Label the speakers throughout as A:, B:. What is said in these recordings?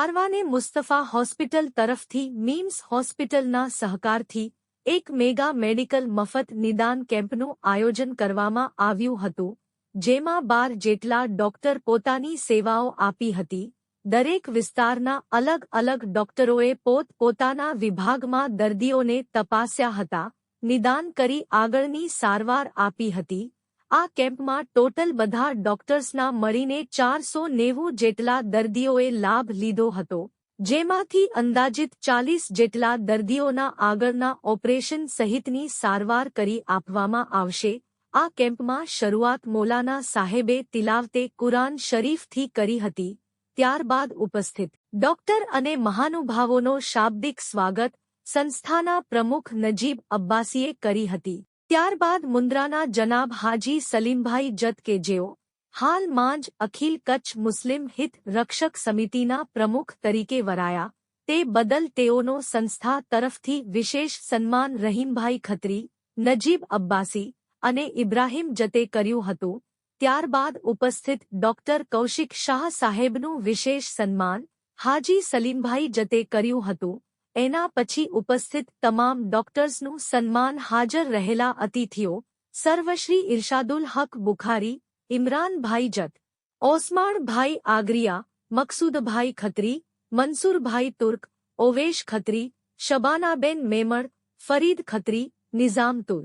A: કારવાને Mustafa hospital તરફથી memes હોસ્પિટલના સહકારથી એક મેગા મેડિકલ મફત નિદાન કેમ્પનું આયોજન કરવામાં આવ્યું હતું, જેમાં બાર જેટલા ડોક્ટર પોતાની સેવાઓ આપી હતી. દરેક વિસ્તારના અલગ અલગ ડોક્ટરોએ પોત પોતાના વિભાગમાં દર્દીઓને તપાસ્યા હતા, નિદાન કરી આગળની સારવાર આપી હતી. આ કેમ્પમાં ટોટલ બધા ડોક્ટર્સના મળીને ચારસો નેવું જેટલા દર્દીઓએ લાભ લીધો હતો, જેમાંથી અંદાજિત ચાલીસ જેટલા દર્દીઓના આગળના ઓપરેશન સહિતની સારવાર કરી આપવામાં આવશે. આ કેમ્પમાં શરૂઆત મોલાના સાહેબે તિલાવતે કુરાન શરીફથી કરી હતી. ત્યારબાદ ઉપસ્થિત ડોક્ટર અને મહાનુભાવોનો શાબ્દિક સ્વાગત સંસ્થાના પ્રમુખ નજીબ અબ્બાસીએ કરી હતી. ત્યારબાદ મુન્દ્રાના જનાબ હાજી સલીમભાઈ જત કે જેઓ હાલ માંજ અખિલ કચ્છ મુસ્લિમ હિત રક્ષક સમિતિના પ્રમુખ તરીકે વરાયા, તે બદલ તેઓનો સંસ્થા તરફથી વિશેષ સન્માન રહીમભાઈ ખત્રી, નજીબ અબ્બાસી અને ઇબ્રાહીમ જતે કર્યું હતું. ત્યારબાદ ઉપસ્થિત ડોક્ટર કૌશિક શાહ સાહેબનું વિશેષ સન્માન હાજી સલીમભાઈ જતે કર્યું હતું. એના પછી ઉપસ્થિત તમામ ડોક્ટર્સનું સન્માન હાજર રહેલા અતિથિઓ, સર્વશ્રી ઇરશાદુલ હક બુખારી, ઇમરાનભાઈ જત ઓસમાણભાઈ આગરિયા, મકસૂદભાઈ ખત્રી, મનસુરભાઈ તુર્ક, ઓવેશ ખત્રી, શબાનાબેન મેમણ, ફરીદ ખત્રી, નિઝામ તુર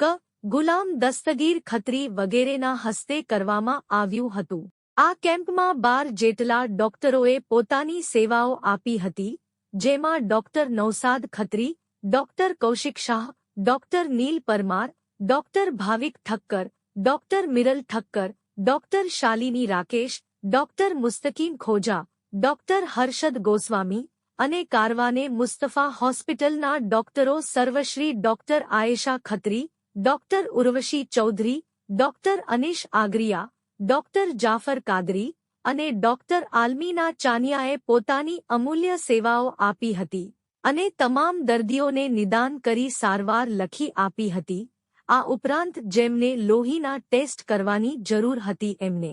A: ક, ગુલામ દસ્તગીર ખત્રી વગેરેના હસ્તે કરવામાં આવ્યું હતું. આ કેમ્પમાં બાર જેટલા ડોક્ટરોએ પોતાની સેવાઓ આપી હતી. જેમાં doctor Naushad Khatri, doctor Kaushik Shah, doctor Neel Parmar, doctor Bhavik Thakkar, doctor Miral Thakkar, doctor Shalini Rakesh, doctor Mustakim Khoja, doctor Harshad Goswami અને કારવાને મુસ્તફા હોસ્પિટલના ડોક્ટરો સર્વશ્રી doctor Ayesha Khatri, doctor Urvashi Chaudhary, doctor Anish Agariya, doctor Jafar Kadri અને doctor આલમીના ચાનિયાએ પોતાની અમૂલ્ય સેવાઓ આપી હતી અને તમામ દર્દીઓને નિદાન કરી સારવાર લખી આપી હતી. આ ઉપરાંત જેમને લોહીના ટેસ્ટ કરવાની જરૂર હતી એમને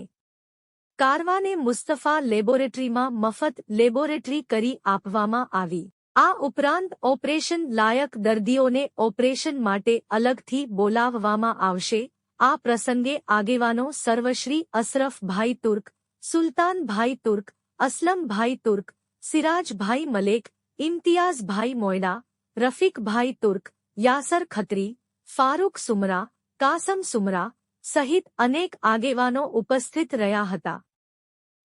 A: કારવાને મુસ્તફા લેબોરેટરીમાં મફત લેબોરેટરી કરી આપવામાં આવી. આ ઉપરાંત ઓપરેશન લાયક દર્દીઓને ઓપરેશન માટે અલગથી બોલાવવામાં આવશે. આ પ્રસંગે આગેવાનો સર્વશ્રી અશરફભાઈ તુર્ક સુલતાનભાઈ તુર્ક અસલમભાઈ તુર્ક સિરાજભાઈ મલેક ઇમ્તિયાઝભાઈ મોયડા રફીકભાઈ તુર્ક યાસર ખત્રી ફારૂક સુમરા કાસમ સુમરા સહિત અનેક આગેવાનો ઉપસ્થિત રહ્યા હતા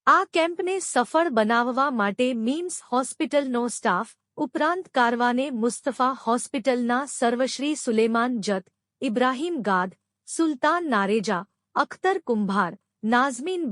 A: આ કેમ્પને સફળ બનાવવા માટે મીમ્સ હોસ્પિટલનો સ્ટાફ ઉપરાંત કારવાને મુસ્તફા હોસ્પિટલના સર્વશ્રી સુલેમાન જત ઇબ્રાહીમ ગાદ સુલતાન નારેજા અખ્તર કુંભાર નાઝમીન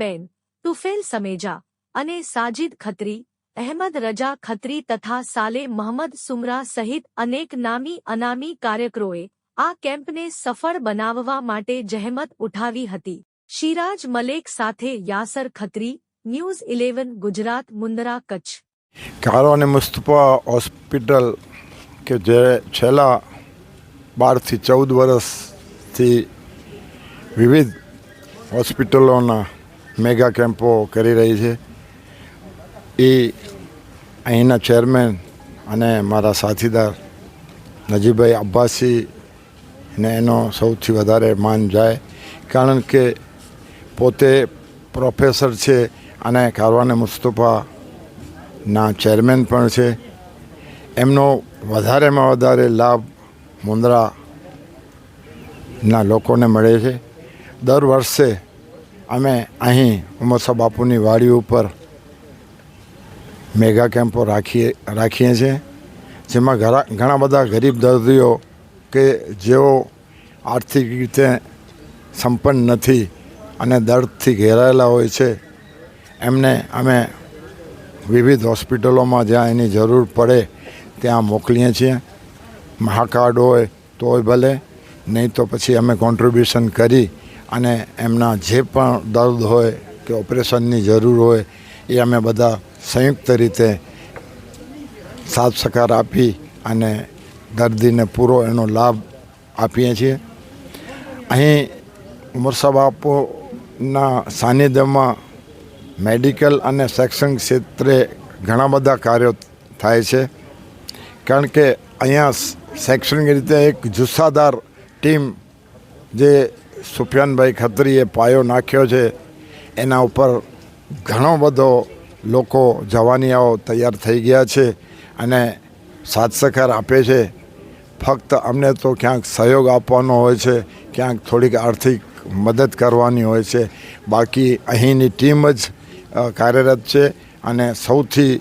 A: તુફેલ સમેજા અને સાજિદ ખત્રી, અહેમદ રજા ખત્રી તથા સાલે મહમદ સુમરા સહિત અનેક નામી અનામી કાર્યકરોએ આ કેમ્પને સફળ બનાવવા માટે જહેમત ઉઠાવી હતી. શિરાજ મલેક સાથે યાસર ખત્રી, ન્યૂઝ ઇલેવન, ગુજરાત મુંદરા કચ્છ.
B: કારો અને મુસ્તફા હોસ્પિટલ કે જે છેલ્લા બારથી ચૌદ વર્ષથી વિવિધ હોસ્પિટલોના મેગા કેમ્પો કરી રહી છે. એ અહીંના ચેરમેન અને મારા સાથીદાર નજીભાઈ અબ્બાસી ને એનો સૌથી વધારે માન જાય. કારણ કે પોતે પ્રોફેસર છે અને કારવાને મુસ્તફાના ચેરમેન પણ છે. એમનો વધારેમાં વધારે લાભ મુંદ્રાના લોકોને મળે છે. દર વર્ષે અમે અહીં ઉમરસા બાપુની વાડી ઉપર મેગા કેમ્પો રાખીએ રાખીએ છીએ, જેમાં ઘણા ઘણા બધા ગરીબ દર્દીઓ કે જેઓ આર્થિક રીતે સંપન્ન નથી અને દર્દથી ઘેરાયેલા હોય છે, એમને અમે વિવિધ હોસ્પિટલોમાં જ્યાં એની જરૂર પડે ત્યાં મોકલીએ છીએ. મહાકાર્ડ હોય તોય ભલે, નહીં તો પછી અમે કોન્ટ્રીબ્યુશન કરી અને એમના જે પણ દર્દ હોય કે ઓપરેશનની જરૂર હોય, એ અમે બધા સંયુક્ત રીતે સાથ સહકાર આપી અને દર્દીને પૂરો એનો લાભ આપીએ છીએ. અહીં ઉમરસા બાપુના સાનિધ્યમાં મેડિકલ અને શૈક્ષણિક ક્ષેત્રે ઘણા બધા કાર્યો થાય છે. કારણ કે અહીંયા શૈક્ષણિક રીતે એક જુસ્સાદાર ટીમ જે સુફિયાનભાઈ ખત્રીએ પાયો નાખ્યો છે. એના ઉપર ઘણો બધો લોકો જવાનિયાઓ તૈયાર થઈ ગયા છે અને સાથ સહકાર આપે છે. ફક્ત અમને તો ક્યાંક સહયોગ આપવાનો હોય છે, ક્યાંક થોડીક આર્થિક મદદ કરવાની હોય છે. બાકી અહીંની ટીમ જ કાર્યરત છે અને સૌથી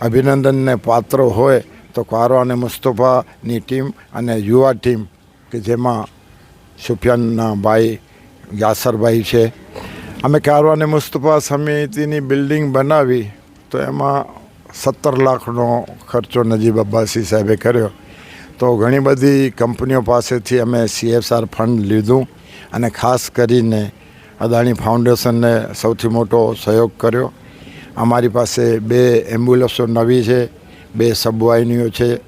B: અભિનંદનને પાત્ર હોય તો કારો અને મુસ્તફાની ટીમ અને યુવા ટીમ કે જેમાં સુફિયાનના ભાઈ યાસરભાઈ છે. અમે કારવાને મુસ્તફા સમિતિની બિલ્ડિંગ બનાવી તો એમાં સત્તર લાખનો ખર્ચો નજીબ અબ્બાસી સાહેબે કર્યો. તો ઘણી બધી કંપનીઓ પાસેથી અમે સીએફઆર ફંડ લીધું અને ખાસ કરીને અદાણી ફાઉન્ડેશનને સૌથી મોટો સહયોગ કર્યો. અમારી પાસે બે એમ્બ્યુલન્સો નવી છે, બે સબવાહિનીઓ છે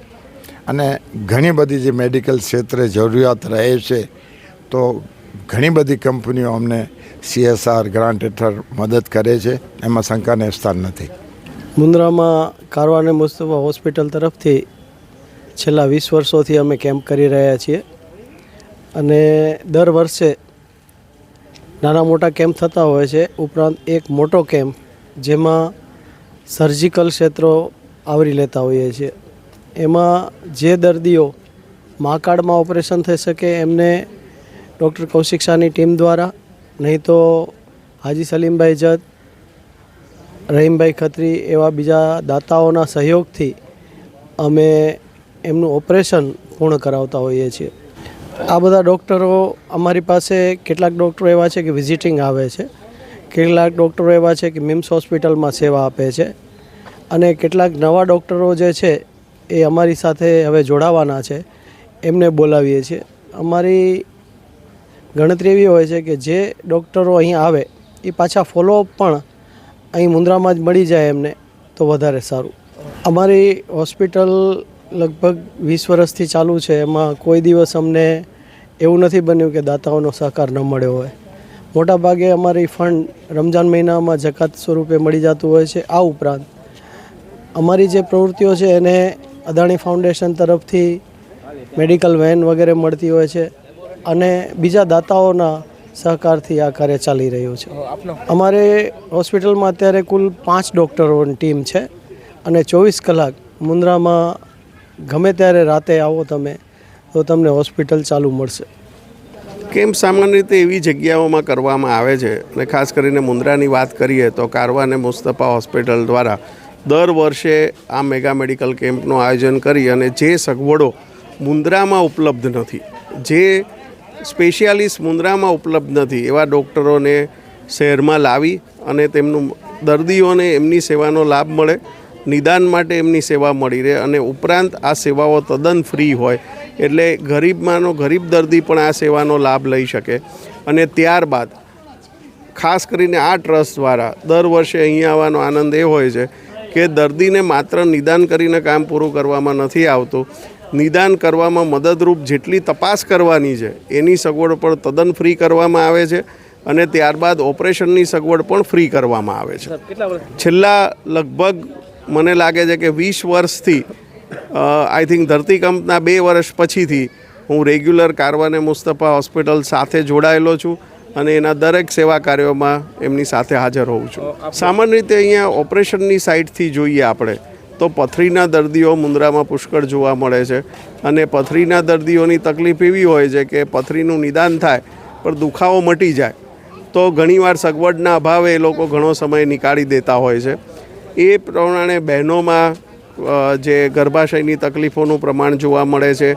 B: અને ઘણી બધી જે મેડિકલ ક્ષેત્રે જરૂરિયાત રહે છે તો ઘણી બધી કંપનીઓ અમને સીએસઆર ગ્રાન્ટ હેઠળ મદદ કરે છે. એમાં શંકાને સ્થાન નથી.
C: મુન્દ્રામાં કારવાને મુસ્તફા હોસ્પિટલ તરફથી છેલ્લા વીસ વર્ષોથી અમે કેમ્પ કરી રહ્યા છીએ. અને દર વર્ષે નાના મોટા કેમ્પ થતા હોય છે. ઉપરાંત એક મોટો કેમ્પ જેમાં સર્જિકલ ક્ષેત્રો આવરી લેતા હોઈએ છીએ. એમાં જે દર્દીઓ મા કાર્ડમાં ઓપરેશન થઈ શકે, એમને ડૉક્ટર કૌશિક શાહની ટીમ દ્વારા, નહીં તો હાજી સલીમભાઈ જત રહીમભાઈ ખત્રી એવા બીજા દાતાઓના સહયોગથી અમે એમનું ઓપરેશન પૂર્ણ કરાવતા હોઈએ છીએ. આ બધા ડૉક્ટરો અમારી પાસે કેટલાક ડૉક્ટરો એવા છે કે વિઝિટિંગ આવે છે, કેટલાક ડૉક્ટરો એવા છે કે મિમ્સ હોસ્પિટલમાં સેવા આપે છે, અને કેટલાક નવા ડૉક્ટરો જે છે એ અમારી સાથે હવે જોડાવાના છે, એમને બોલાવીએ છીએ. અમારી ગણતરી એવી હોય છે કે જે ડૉક્ટરો અહીં આવે, એ પાછા ફોલોઅપ પણ અહીં મુન્દ્રામાં જ મળી જાય એમને તો વધારે સારું. અમારી હોસ્પિટલ લગભગ વીસ વર્ષથી ચાલુ છે. એમાં કોઈ દિવસ અમને એવું નથી બન્યું કે દાતાઓનો સહકાર ન મળ્યો હોય. મોટાભાગે અમારી ફંડ રમજાન મહિનામાં જકાત સ્વરૂપે મળી જતું હોય છે. આ ઉપરાંત અમારી જે પ્રવૃત્તિઓ છે એને અદાણી ફાઉન્ડેશન તરફથી મેડિકલ વેન વગેરે મળતી હોય છે. અને બીજા દાતાઓના સહકારથી આ કાર્ય ચાલી રહ્યું છે. અમારે હોસ્પિટલમાં અત્યારે કુલ પાંચ ડૉક્ટરોની ટીમ છે અને ચોવીસ કલાક મુન્દ્રામાં ગમે ત્યારે રાતે આવો તમે તો તમને હોસ્પિટલ ચાલુ મળશે.
D: કેમ્પ સામાન્ય રીતે એવી જગ્યાઓમાં કરવામાં આવે છે? અને ખાસ કરીને મુન્દ્રાની વાત કરીએ તો કારવા અને મુસ્તફા હોસ્પિટલ દ્વારા દર વર્ષે આ મેગા મેડિકલ કેમ્પનું આયોજન કરી અને જે સગવડો મુન્દ્રામાં ઉપલબ્ધ નથી જે સ્પેશિયાલિસ્ટ મુન્દ્રામાં ઉપલબ્ધ નથી એવા ડૉક્ટરોને શહેરમાં લાવી અને તેમનું દર્દીઓને એમની સેવાનો લાભ મળે, નિદાન માટે એમની સેવા મળી રહે અને ઉપરાંત આ સેવાઓ તદ્દન ફ્રી હોય. એટલે ગરીબમાંનો ગરીબ દર્દી પણ આ સેવાનો લાભ લઈ શકે. અને ત્યારબાદ, ખાસ કરીને આ ટ્રસ્ટ દ્વારા દર વર્ષે અહીંયા આવવાનો આનંદ એ હોય છે કે દર્દીને માત્ર નિદાન કરીને કામ પૂરું કરવામાં નથી આવતું નિદાન કરવામાં મદદરૂપ જેટલી તપાસ કરવાની છે એની સગવડ પણ તદ્દન ફ્રી કરવામાં આવે છે અને ત્યારબાદ ઓપરેશનની સગવડ પણ ફ્રી કરવામાં આવે છે. છેલ્લા લગભગ મને લાગે છે કે વીસ વર્ષથી આઈ થિંક ધરતીકંપના બે વર્ષ પછીથી હું રેગ્યુલર કારવાને મુસ્તફા હોસ્પિટલ સાથે જોડાયેલો છું અને એના દરેક સેવા કાર્યોમાં એમની સાથે હાજર હોઉં છું. સામાન્ય રીતે અહીંયા ઓપરેશનની સાઇડથી જોઈએ આપણે તો પથરીના દર્દીઓ મુન્દ્રામાં પુષ્કળ જોવા મળે છે. અને પથરીના દર્દીઓની તકલીફ એવી હોય છે કે પથરીનું નિદાન થાય, પણ દુખાવો મટી જાય. તો ઘણીવાર સગવડના અભાવે એ લોકો ઘણો સમય નીકાળી દેતા હોય છે. એ પ્રમાણે બહેનોમાં જે ગર્ભાશયની તકલીફોનું પ્રમાણ જોવા મળે છે.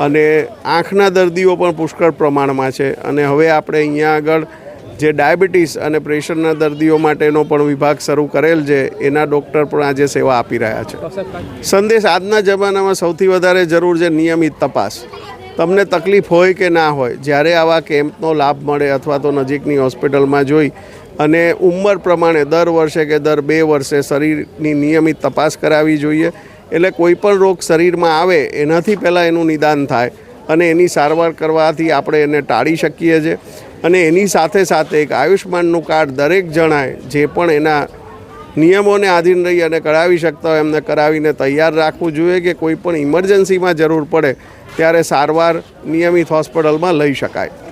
D: અને આંખના દર્દીઓ પણ પુષ્કળ પ્રમાણમાં છે. અને હવે આપણે અહીંયા આગળ જે ડાયાબિટીસ અને પ્રેશરના દર્દીઓ માટેનો પણ વિભાગ શરૂ કરેલ છે એના ડૉક્ટર પણ આજે સેવા આપી રહ્યા છે. સંદેશ આજના જમાનામાં સૌથી વધારે જરૂર છે નિયમિત તપાસ. તમને તકલીફ હોય કે ના હોય જ્યારે આવા કેમ્પનો લાભ મળે અથવા તો નજીકની હોસ્પિટલમાં જોઈ અને ઉંમર પ્રમાણે દર વર્ષે કે દર બે વર્ષે શરીરની નિયમિત તપાસ કરાવવી જોઈએ એટલે કોઈ પણ રોગ શરીરમાં આવે એનાથી પહેલાં એનું નિદાન થાય અને એની સારવાર કરવાથી આપણે એને ટાળી શકીએ છીએ. અને એની સાથે સાથે એક આયુષ્માનનું કાર્ડ દરેક જણાએ જે પણ એના નિયમોને આધીન રહી અને કરાવી શકતા હોય એમને કરાવીને તૈયાર રાખવું જોઈએ કે કોઈ પણ ઇમરજન્સીમાં જરૂર પડે, ત્યારે સારવાર નિયમિત હોસ્પિટલમાં લઈ શકાય.